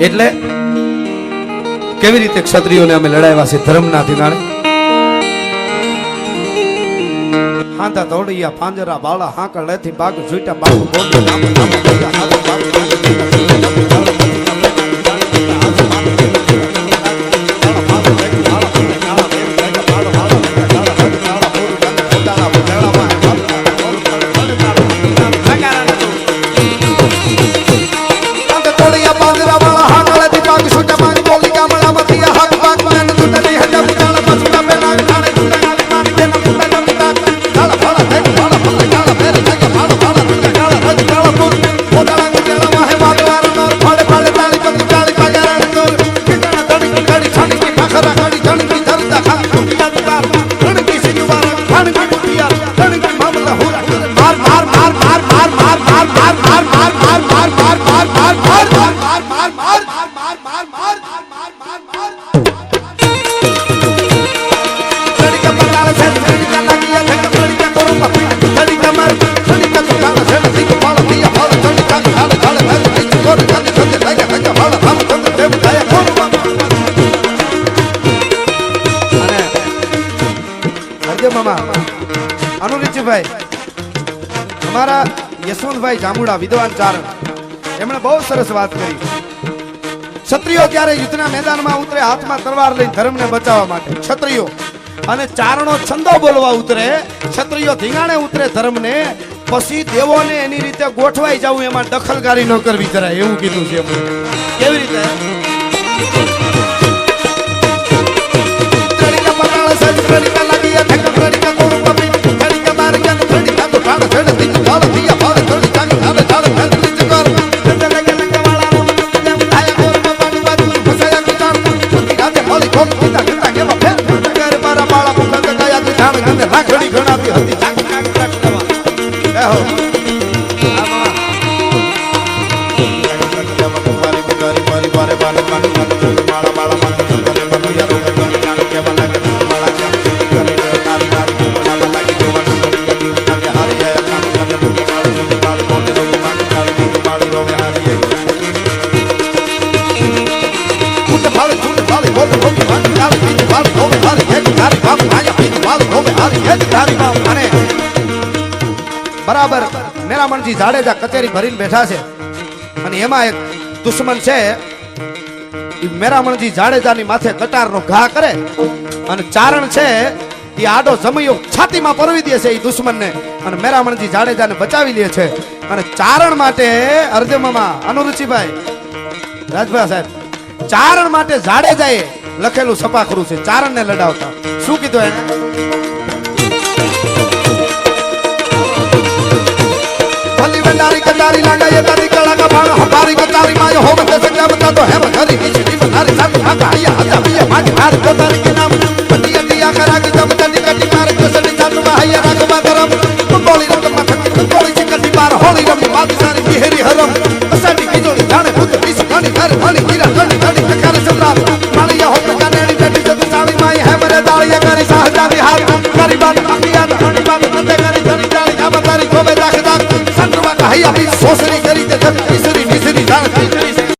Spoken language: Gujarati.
એટલે કેવી રીતે ક્ષત્રિયોને અમે લડાવ્યા છે ધર્મના ધિનાણે હાંતા દોડિયા પાંજરા, બાળા, હાંકળ લેથી બાગ ઝૂટા બાગ બોલ્યા અનુરીચભાઈ અમારા યશવંતભાઈ જામુડા, વિદ્વાન ચારણ. એમણે બહુ સરસ વાત કરી. ક્ષત્રિયો ક્યારે યુદ્ધના મેદાનમાં ઉતરે, હાથમાં તલવાર લઈને ધર્મને બચાવવા માટે? ક્ષત્રિયો. અને ચારણો છંદો બોલવા ઉતરે, ક્ષત્રિયો ધીંગાણે ઉતરે ધર્મને, પછી દેવોને એની રીતે ગોઠવાઈ જવું એમાં દખલકારી ન કરવી જરાય. એવું કીધું છે કેવી રીતે? રાખડી ગણાવી હતી ચાક ચાક ચાક દવા એ હો આ મામા કુટ ફાળે કુટ ફાળે બોલ બોલ વાન ચાલ પીત ફાળ હોવે હારી એક ધારી બાપ આયા પીત ફાળ હોવે હારી એક ધારી બાપ અને બરાબર મેરામણજી જાડેજા કચેરી ભરીને બેઠા છે. અને એમાં એક દુશ્મન છે. એ મેરામણજી જાડેજાની માથે કટારનો ઘા કરે. અને ચારણ છે એ આડો જમયો છાતીમાં પરવી દે છે એ દુશ્મનને. અને મેરામણજી જાડેજાને બચાવી લે છે. અને ચારણ માટે અર્ધમામાં અનુરુચિભાઈ, રાજભા સાહેબ, ચારણ માટે જાડેજાએ લખેલું સપાખરું છે. ચારણને લડાવતા. શું કીધું એને? હોમ દસ ગ્રામ તા તો હેમ ઘરી ની છીડી બનારી સાતુ હાકા હૈયા હાતા પિયા માટી હાર કતાર કે નામ. પટિયા દિયા કરા કે તમ તની કટી માર કસડી સાતુ માં હૈયા રાખવા કરમ કોળી રકમમાં થકી કોળી છે કટી બાર, હોળી રમ માત સારી બિહેરી હરમ. અસાડી કીધોડી જાણે ભૂત, પીસ ગાડી ઘર સોસરી કરી તે ધમ Please.